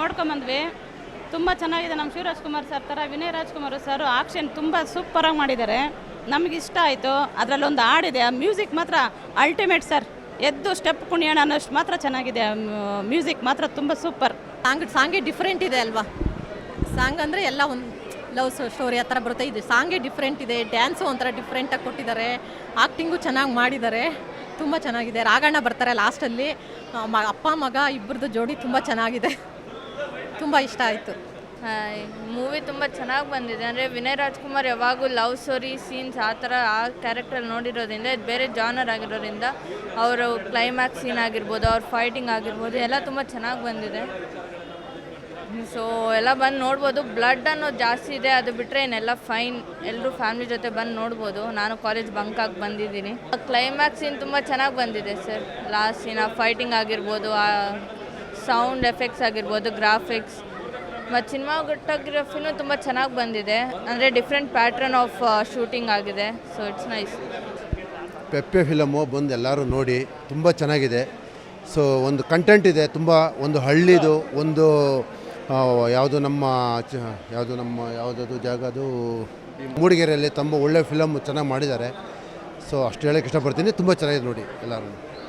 ನೋಡ್ಕೊಂಬಂದ್ವಿ. ತುಂಬ ಚೆನ್ನಾಗಿದೆ ನಮ್ಮ ಶಿವರಾಜ್ ಕುಮಾರ್ ಸರ್ ಥರ ವಿನಯ್ ರಾಜ್ಕುಮಾರ್ ಸರ್ ಆಕ್ಷನ್ ತುಂಬ ಸೂಪರಾಗಿ ಮಾಡಿದ್ದಾರೆ. ನಮಗೆ ಇಷ್ಟ ಆಯಿತು. ಅದರಲ್ಲೊಂದು ಹಾಡಿದೆ ಆ ಮ್ಯೂಸಿಕ್ ಮಾತ್ರ ಅಲ್ಟಿಮೇಟ್ ಸರ್. ಎದ್ದು ಸ್ಟೆಪ್ ಕುಣಿಯೋಣ ಅನ್ನೋಷ್ಟು ಮಾತ್ರ ಚೆನ್ನಾಗಿದೆ ಮ್ಯೂಸಿಕ್ ಮಾತ್ರ ತುಂಬ ಸೂಪರ್ ಸಾಂಗ್, ಸಾಂಗೇ ಡಿಫ್ರೆಂಟ್ ಇದೆ ಅಲ್ವಾ? ಸಾಂಗ್ ಅಂದರೆ ಎಲ್ಲ ಒಂದು ಲವ್ ಸ್ಟೋರಿ ಆ ಥರ ಬರುತ್ತೆ. ಇದು ಸಾಂಗೇ ಡಿಫ್ರೆಂಟ್ ಇದೆ ಡ್ಯಾನ್ಸು ಒಂಥರ ಡಿಫ್ರೆಂಟಾಗಿ ಕೊಟ್ಟಿದ್ದಾರೆ. ಆ್ಯಕ್ಟಿಂಗು ಚೆನ್ನಾಗಿ ಮಾಡಿದ್ದಾರೆ. ತುಂಬ ಚೆನ್ನಾಗಿದೆ. ರಾಗಣ್ಣ ಬರ್ತಾರೆ ಲಾಸ್ಟಲ್ಲಿ ಮ, ಅಪ್ಪ, ಮಗ ಇಬ್ಬರದ್ದು ಜೋಡಿ ತುಂಬ ಚೆನ್ನಾಗಿದೆ. ತುಂಬ ಇಷ್ಟ ಆಯಿತು. ಮೂವಿ ತುಂಬ ಚೆನ್ನಾಗಿ ಬಂದಿದೆ. ಅಂದರೆ ವಿನಯ್ ರಾಜ್ಕುಮಾರ್ ಯಾವಾಗೂ ಲವ್ ಸ್ಟೋರಿ ಸೀನ್ಸ್ ಆ ಥರ ಆ ಕ್ಯಾರೆಕ್ಟರ್ ನೋಡಿರೋದ್ರಿಂದ, ಇದು ಬೇರೆ ಜಾನರ್ ಆಗಿರೋದ್ರಿಂದ ಅವರು ಕ್ಲೈಮ್ಯಾಕ್ಸ್ ಸೀನ್ ಆಗಿರ್ಬೋದು, ಅವ್ರ ಫೈಟಿಂಗ್ ಆಗಿರ್ಬೋದು, ಎಲ್ಲ ತುಂಬ ಚೆನ್ನಾಗಿ ಬಂದಿದೆ. ಸೊ ಎಲ್ಲ ಬಂದು ನೋಡ್ಬೋದು. ಬ್ಲಡ್ ಅನ್ನೋದು ಜಾಸ್ತಿ ಇದೆ, ಅದು ಬಿಟ್ಟರೆ ಇನ್ನೆಲ್ಲ ಫೈನ್ ಎಲ್ಲರೂ ಫ್ಯಾಮಿಲಿ ಜೊತೆ ಬಂದು ನೋಡ್ಬೋದು. ನಾನು ಕಾಲೇಜ್ ಬಂಕ್ ಆಗಿ ಬಂದಿದ್ದೀನಿ. ಕ್ಲೈಮ್ಯಾಕ್ಸ್ ಇನ್ನು ತುಂಬ ಚೆನ್ನಾಗಿ ಬಂದಿದೆ ಸರ್ ಲಾಸ್ಟ್ ಇನ್ನು ಫೈಟಿಂಗ್ ಆಗಿರ್ಬೋದು, ಆ ಸೌಂಡ್ ಎಫೆಕ್ಟ್ಸ್ ಆಗಿರ್ಬೋದು ಗ್ರಾಫಿಕ್ಸ್ ಮತ್ತು ಸಿನಿಮಾಟೋಗ್ರಫಿನೂ ತುಂಬ ಚೆನ್ನಾಗಿ ಬಂದಿದೆ. ಅಂದರೆ ಡಿಫ್ರೆಂಟ್ ಪ್ಯಾಟ್ರನ್ ಆಫ್ ಶೂಟಿಂಗ್ ಆಗಿದೆ. So it's nice Pepe film ಬಂದು ಎಲ್ಲರೂ ನೋಡಿ ತುಂಬ ಚೆನ್ನಾಗಿದೆ. ಸೊ ಒಂದು ಕಂಟೆಂಟ್ ಇದೆ, ತುಂಬ. ಒಂದು ಹಳ್ಳಿದು, ಒಂದು ಯಾವುದು ನಮ್ಮ ಯಾವುದು ನಮ್ಮ ಯಾವುದದು ಜಾಗ ಅದು ಮೂಡಿಗೆರೆಯಲ್ಲಿ ತುಂಬ ಒಳ್ಳೆ ಫಿಲಮ್ ಚೆನ್ನಾಗಿ ಮಾಡಿದ್ದಾರೆ. ಸೊ ಅಷ್ಟು ಹೇಳೋಕ್ಕೆ ಇಷ್ಟಪಡ್ತೀನಿ. ತುಂಬ ಚೆನ್ನಾಗಿದೆ ನೋಡಿ ಎಲ್ಲರೂ